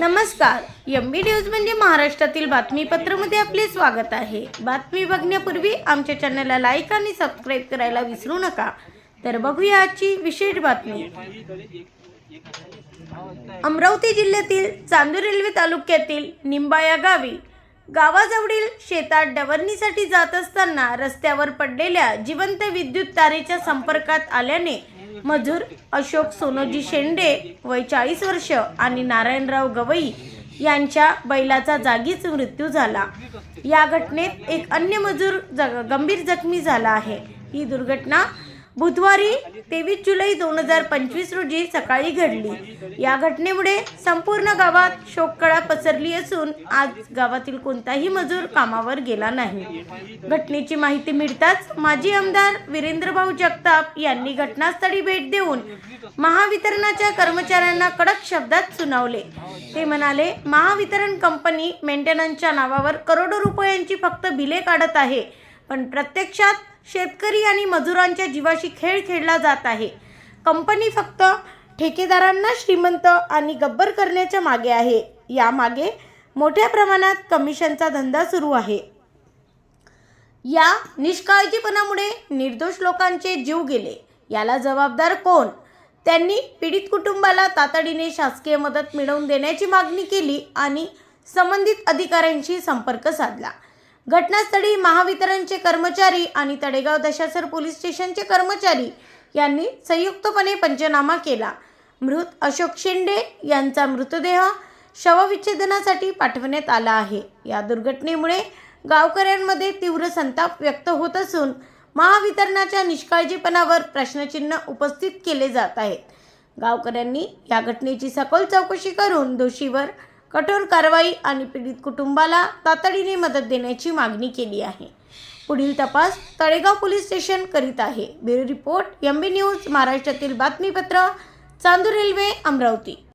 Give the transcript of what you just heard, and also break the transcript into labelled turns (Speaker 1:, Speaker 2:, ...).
Speaker 1: नमस्कार. M B news म्हणजे महाराष्ट्रातील बातमीपत्रामध्ये आपले स्वागत आहे. बातमी बघण्यापूर्वी आमच्या चॅनलला लाईक आणि सबस्क्राईब करायला विसरू नका. तर बघूया आजची विशेष बातमी. अमरावती जिल्ह्यातील चांदूर रेल्वे तालुक्यातील निंबा या गावी गावाजवळील शेतात डवरणीसाठी जात असताना रस्त्यावर पडलेल्या जिवंत विद्युत तारेच्या संपर्कात आल्याने मजूर अशोक सोनोजी शेंडे वय चाळीस वर्ष आणि नारायणराव गवई यांच्या बैलाचा जागीच मृत्यू झाला. या घटनेत एक अन्य मजूर जग गंभीर जखमी झाला आहे. ही दुर्घटना बुधवारी तेवीस जुलै दोन हजार पंचवीस रोजी सकाळी घडली. या घटनेमुळे संपूर्ण गावात शोककळा पसरली असून आज गावातील कोणताही मजूर कामावर गेला नाही. घटनेची माहिती मिळताच माजी आमदार वीरेंद्रभाऊ जगताप यांनी घटनास्थळी भेट देऊन महावितरणाच्या कर्मचाऱ्यांना कडक शब्दात सुनावले. ते म्हणाले महावितरण कंपनी मेंटेनन्सच्या नावावर करोडो रुपयांची फक्त बिले काढत आहे पण प्रत्यक्षात शेतकरी आणि मजुरांच्या जीवाशी खेळ खेळला जात आहे. कंपनी फक्त ठेकेदारांना श्रीमंत आणि गब्बर करण्याच्या मागे आहे. यामागे मोठ्या प्रमाणात कमिशनचा धंदा सुरू आहे. या निष्काळजीपणामुळे निर्दोष लोकांचे जीव गेले. याला जबाबदार कोण? त्यांनी पीडित कुटुंबाला तातडीने शासकीय मदत मिळवून देण्याची मागणी केली आणि संबंधित अधिकाऱ्यांशी संपर्क साधला. घटनास्थळी महावितरणचे कर्मचारी आणि तडेगाव दशासर पोलीस स्टेशनचे कर्मचारी यांनी संयुक्तपणे पंचनामा केला. मृत अशोक शेंडे यांचा मृतदेह शवविच्छेदनासाठी पाठवण्यात आला आहे. या दुर्घटनेमुळे गावकऱ्यांमध्ये तीव्र संताप व्यक्त होत असून महावितरणाच्या निष्काळजीपणावर प्रश्नचिन्ह उपस्थित केले जात आहेत. गावकऱ्यांनी या घटनेची सखोल चौकशी करून दोषीवर कठोर कारवाई आणि पीडित कुटुंबाला तातडीने मदत देण्याची मागणी केली आहे. पुढील तपास तळेगाव पोलीस स्टेशन करीत आहे. Bureau report M B news महाराष्ट्रातील बातमीपत्र चांदूर रेल्वे अमरावती.